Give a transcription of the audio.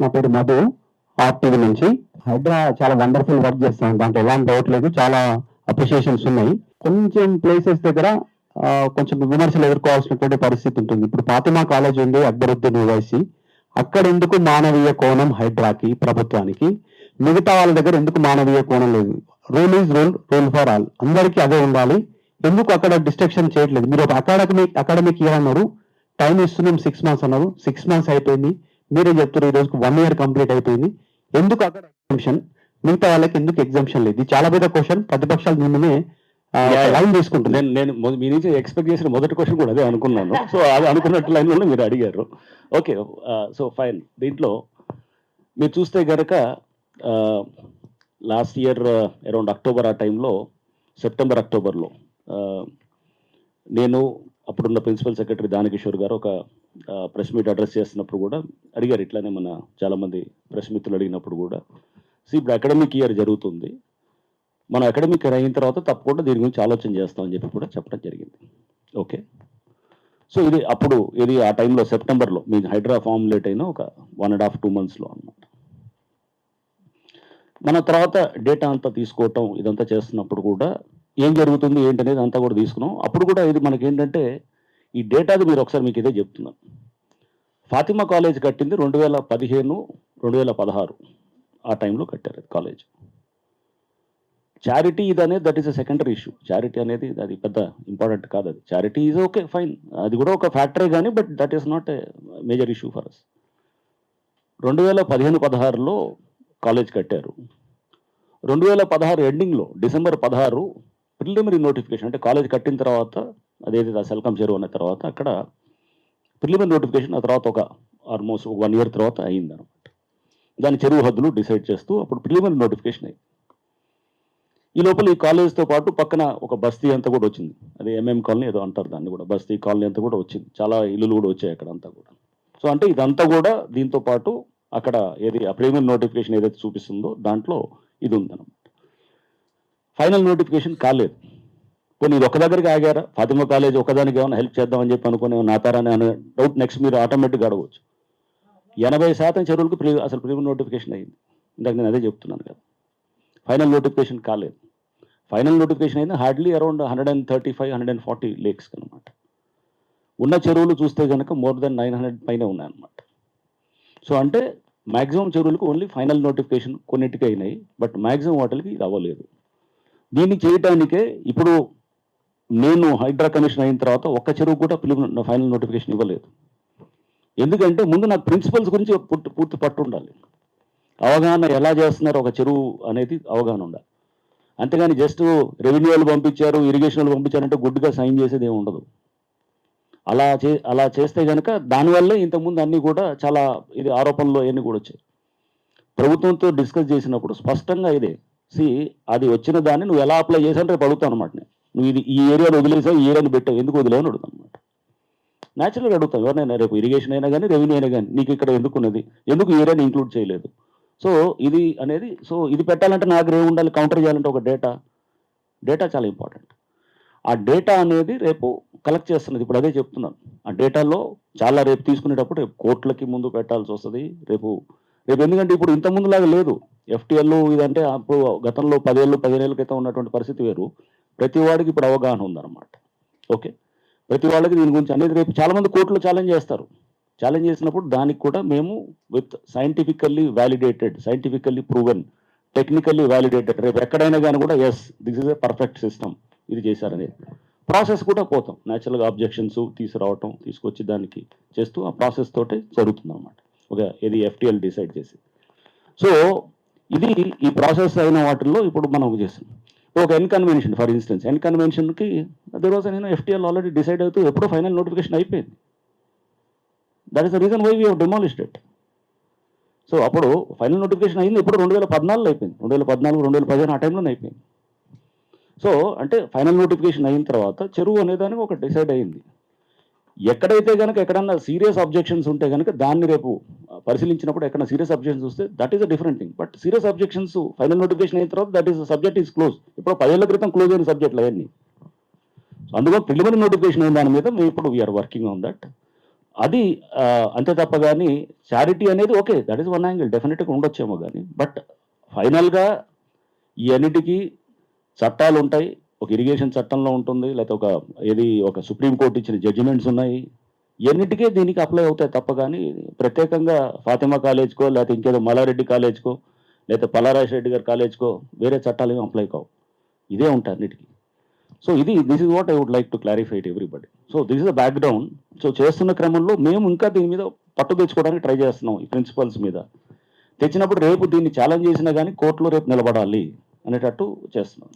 నా పేరు మధు ఆర్టీవీ నుంచి. హైడ్రా చాలా వండర్ఫుల్ వర్క్ చేస్తాం దాంట్లో. ఎలాంటి డౌట్ లేదు చాలా అప్రిషియేషన్స్ ఉన్నాయి. కొంచెం ప్లేసెస్ దగ్గర కొంచెం విమర్శలు ఎదుర్కోవాల్సినటువంటి పరిస్థితి ఉంటుంది. ఇప్పుడు ఫాతిమా కాలేజ్ ఉంది అక్బరుద్దీన్ ఓవైసీ అక్కడ ఎందుకు మానవీయ కోణం హైడ్రాకి ప్రభుత్వానికి? మిగతా వాళ్ళ దగ్గర ఎందుకు మానవీయ కోణం లేదు? Rule is rule rule for all అందరికీ అదే ఉండాలి. ఎందుకు అక్కడ డిస్ట్రక్షన్ చేయట్లేదు? మీరు ఒక అకాడమిక్ అకాడమిక్ ఇయర్ అన్నారు టైం ఇస్తున్నాం సిక్స్ మంత్స్ అన్నారు. సిక్స్ మంత్స్ అయిపోయింది. మీరే చెప్తారు ఈ రోజుకి వన్ ఇయర్ కంప్లీట్ అయిపోయింది. ఎందుకు అక్కడ ఎగ్జామ్షన్ మిగతా వాళ్ళకి ఎందుకు ఎగ్జామ్షన్ లేదు? చాలా పెద్ద క్వశ్చన్ ప్రతిపక్షాలు నిన్ననే. లైన్ తీసుకుంటుంది నేను నేను మీ నుంచి ఎక్స్పెక్ట్ చేసిన మొదటి క్వశ్చన్ కూడా అదే అనుకున్నాను. సో అది అనుకున్నట్టు లైన్లో మీరు అడిగారు. ఓకే సో ఫైన్ దీంట్లో మీరు చూస్తే గనక లాస్ట్ ఇయర్ అరౌండ్ అక్టోబర్ ఆ టైంలో సెప్టెంబర్ అక్టోబర్లో నేను అప్పుడున్న ప్రిన్సిపల్ సెక్రటరీ దానకిషోర్ గారు ఒక ప్రెస్ మీట్ అడ్రస్ చేస్తున్నప్పుడు కూడా అడిగారు. ఇట్లానే మన చాలామంది ప్రెస్ మిత్రులు అడిగినప్పుడు కూడా సో ఇప్పుడు అకాడమిక్ ఇయర్ జరుగుతుంది. మనం అకాడమిక్ ఇయర్ అయిన తర్వాత తప్పకుండా దీని గురించి ఆలోచన చేస్తామని చెప్పి కూడా చెప్పడం జరిగింది. ఓకే? సో ఇది అప్పుడు ఇది ఆ టైంలో సెప్టెంబర్లో మీ హైడ్రా ఫార్ములేట్ అయిన ఒక వన్ అండ్ హాఫ్ టూ మంత్స్లో అనమాట మన తర్వాత డేటా అంతా తీసుకోవటం ఇదంతా చేస్తున్నప్పుడు కూడా ఏం జరుగుతుంది ఏంటనేది అంతా కూడా తీసుకున్నాం. అప్పుడు కూడా ఇది మనకేంటంటే ఈ డేటాది మీరు ఒకసారి మీకు ఇదే చెప్తున్నాను. ఫాతిమా కాలేజ్ కట్టింది రెండు వేల పదిహేను రెండు వేల పదహారు. ఆ టైంలో కట్టారు అది కాలేజ్. చారిటీ ఇది అనేది that is a secondary issue. Charity అనేది అది పెద్ద ఇంపార్టెంట్ కాదు అది. Charity is okay fine. అది కూడా ఒక ఫ్యాక్టరీ కానీ but that is not a major issue for us రెండు వేల పదిహేను పదహారులో కాలేజ్ కట్టారు. రెండు వేల పదహారు ఎండింగ్లో డిసెంబర్ పదహారు ప్రిలిమినరీ నోటిఫికేషన్ అంటే కాలేజ్ కట్టిన తర్వాత అదేది సెల్కమ్ చెరువు అన్న తర్వాత అక్కడ ప్రిలిమినరీ నోటిఫికేషన్ ఆ తర్వాత ఒక ఆల్మోస్ట్ ఒక వన్ ఇయర్ తర్వాత అయింది అనమాట దాని చెరువు హద్దులు డిసైడ్ చేస్తూ అప్పుడు ప్రిలిమినరీ నోటిఫికేషన్ అయింది. ఈ లోపల ఈ కాలేజ్తో పాటు పక్కన ఒక బస్తీ అంతా కూడా వచ్చింది. అది ఎంఎం కాలనీ ఏదో అంటారు దాన్ని కూడా బస్తీ కాలనీ అంతా కూడా వచ్చింది. చాలా ఇల్లులు కూడా వచ్చాయి అక్కడ అంతా కూడా. సో అంటే ఇదంతా కూడా దీంతో పాటు అక్కడ ఏది ఆ ప్రీమియం నోటిఫికేషన్ ఏదైతే చూపిస్తుందో దాంట్లో ఇది ఉందన్నమాట. ఫైనల్ నోటిఫికేషన్ కాలేదు. కొన్ని ఇది ఒక దగ్గరికి ఆగారా? ఫాతిమా కాలేజ్ ఒకదానికి ఏమైనా హెల్ప్ చేద్దామని చెప్పి అనుకుని ఏమైనా ఆపారని అనే డౌట్ నెక్స్ట్ మీరు ఆటోమేటిక్గా అడగవచ్చు. ఎనభై శాతం చెరువులకు ప్రీ అసలు ప్రీమియం నోటిఫికేషన్ అయింది. ఇందాక నేను అదే చెప్తున్నాను కదా. ఫైనల్ నోటిఫికేషన్ కాలేదు. ఫైనల్ నోటిఫికేషన్ అయింది. Hardly around hundred and thirty five hundred and forty lakes అనమాట ఉన్న చెరువులు చూస్తే కనుక మోర్ దెన్ నైన్ హండ్రెడ్ పైన ఉన్నాయన్నమాట. సో అంటే మ్యాక్సిమం చెరువులకు ఓన్లీ ఫైనల్ నోటిఫికేషన్ కొన్నిటికి అయినాయి. బట్ మ్యాక్సిమం వాటికి ఇది అవ్వలేదు. దీన్ని చేయటానికే ఇప్పుడు నేను హైడ్రా కమిషన్ అయిన తర్వాత ఒక్క చెరువు కూడా పిలుపు ఫైనల్ నోటిఫికేషన్ ఇవ్వలేదు. ఎందుకంటే ముందు నాకు ప్రిన్సిపల్స్ గురించి పూర్తి పూర్తి పట్టు ఉండాలి. అవగాహన ఎలా చేస్తున్నారు ఒక చెరువు అనేది అవగాహన ఉండాలి. అంతేగాని జస్ట్ రెవెన్యూ వాళ్ళు పంపించారు ఇరిగేషన్ వాళ్ళు పంపించారంటే గుడ్డుగా సైన్ చేసేది ఏమి ఉండదు. అలా చే అలా చేస్తే కనుక దానివల్లే ఇంతకుముందు అన్నీ కూడా చాలా ఇది ఆరోపణలు అవన్నీ కూడా వచ్చాయి. ప్రభుత్వంతో డిస్కస్ చేసినప్పుడు స్పష్టంగా ఇదే సి అది వచ్చిన దాన్ని నువ్వు ఎలా అప్లై చేసావు రేపు అడుగుతావు అనమాట నేను. నువ్వు ఇది ఈ ఏరియాలో వదిలేసావు ఈ ఏరియాని పెట్టావు ఎందుకు వదిలేవని అడుగుతాను అనమాట న్యాచురల్గా అడుగుతావు ఎవరినైనా రేపు ఇరిగేషన్ అయినా కానీ రెవెన్యూ అయినా కానీ నీకు ఇక్కడ ఎందుకున్నది ఎందుకు ఈ ఏరియాని ఇంక్లూడ్ చేయలేదు? సో ఇది అనేది సో ఇది పెట్టాలంటే నాకు ఏమి ఉండాలి కౌంటర్ చేయాలంటే ఒక డేటా డేటా చాలా ఇంపార్టెంట్ ఆ డేటా అనేది రేపు కలెక్ట్ చేస్తున్నది. ఇప్పుడు అదే చెప్తున్నాను. ఆ డేటాలో చాలా రేపు తీసుకునేటప్పుడు రేపు కోర్టులకి ముందు పెట్టాల్సి వస్తుంది. రేపు రేపు ఎందుకంటే ఇప్పుడు ఇంత ముందులాగా లేదు. ఎఫ్టీఎల్ ఇదంటే అప్పుడు గతంలో పదేళ్ళు పదిహేనేళ్ళ క్రితం ఉన్నటువంటి పరిస్థితి వేరు. ప్రతి వాడికి ఇప్పుడు అవగాహన ఉందన్నమాట. ఓకే. ప్రతి వాళ్ళకి దీని గురించి అనేది రేపు చాలామంది కోర్టులో ఛాలెంజ్ చేస్తారు. ఛాలెంజ్ చేసినప్పుడు దానికి కూడా మేము with scientifically validated scientifically proven technically validated రేపు ఎక్కడైనా కానీ కూడా yes this is a perfect system ఇది చేశారనేది ప్రాసెస్ కూడా పోతాం. న్యాచురల్గా అబ్జెక్షన్స్ తీసుకురావటం తీసుకొచ్చి దానికి చేస్తూ ఆ ప్రాసెస్ తోటే జరుగుతుంది అనమాట ఒక ఇది ఎఫ్టిఎల్ డిసైడ్ చేసి. సో ఇది ఈ ప్రాసెస్ అయిన వాటిల్లో ఇప్పుడు మనం చేస్తున్నాం ఒక N convention for instance N కన్వెన్షన్కి అదే రోజు నేను ఎఫ్టిఎల్ ఆల్రెడీ డిసైడ్ అవుతూ ఎప్పుడో ఫైనల్ నోటిఫికేషన్ అయిపోయింది. That is the reason why we demolished it so అప్పుడు ఫైనల్ నోటిఫికేషన్ అయింది ఇప్పుడు రెండు వేల పద్నాలుగులో అయిపోయింది. రెండు వేల పద్నాలుగు రెండు వేల పదిహేను ఆ టైంలోనే అయిపోయింది. సో అంటే ఫైనల్ నోటిఫికేషన్ అయిన తర్వాత చెరువు అనేదానికి ఒక డిసైడ్ అయింది. ఎక్కడైతే కనుక ఎక్కడన్నా సీరియస్ అబ్జెక్షన్స్ ఉంటే కనుక దాన్ని రేపు పరిశీలించినప్పుడు ఎక్కడ సీరియస్ అబ్జెక్షన్స్ వస్తే that is a different thing but serious objections final notification అయిన తర్వాత that is subject is close ఇప్పుడు పదేళ్ళ క్రితం క్లోజ్ అయిన సబ్జెక్టులు అవన్నీ. అందులో ప్రిలిమినరీ నోటిఫికేషన్ అయిన దాని మీద మేము ఇప్పుడు వీఆర్ వర్కింగ్ ఆన్ దట్ అది అంతే తప్ప కానీ చారిటీ అనేది okay that is one angle డెఫినెట్గా ఉండొచ్చేమో కానీ బట్ ఫైనల్గా ఈ అన్నిటికీ చట్టాలు ఉంటాయి. ఒక ఇరిగేషన్ చట్టంలో ఉంటుంది. లేకపోతే ఒక ఏది ఒక సుప్రీంకోర్టు ఇచ్చిన జడ్జిమెంట్స్ ఉన్నాయి. ఇవన్నిటికీ దీనికి అప్లై అవుతాయి తప్ప కానీ ప్రత్యేకంగా ఫాతిమా కాలేజ్కో లేకపోతే ఇంకేదో మల్లారెడ్డి కాలేజ్కో లేకపోతే పల్లారాజ్ రెడ్డి గారి కాలేజ్కో వేరే చట్టాలు ఏమి అప్లై కావు. ఇదే ఉంటాయి అన్నిటికీ. సో ఇది this is what I would like to clarify to everybody so this is the background so చేస్తున్న క్రమంలో మేము ఇంకా దీని మీద పట్టు తెచ్చుకోవడానికి ట్రై చేస్తున్నాం ఈ ప్రిన్సిపల్స్ మీద. తెచ్చినప్పుడు రేపు దీన్ని ఛాలెంజ్ చేసినా కానీ కోర్టులో రేపు నిలబడాలి అనేటట్టు చేస్తున్నాం.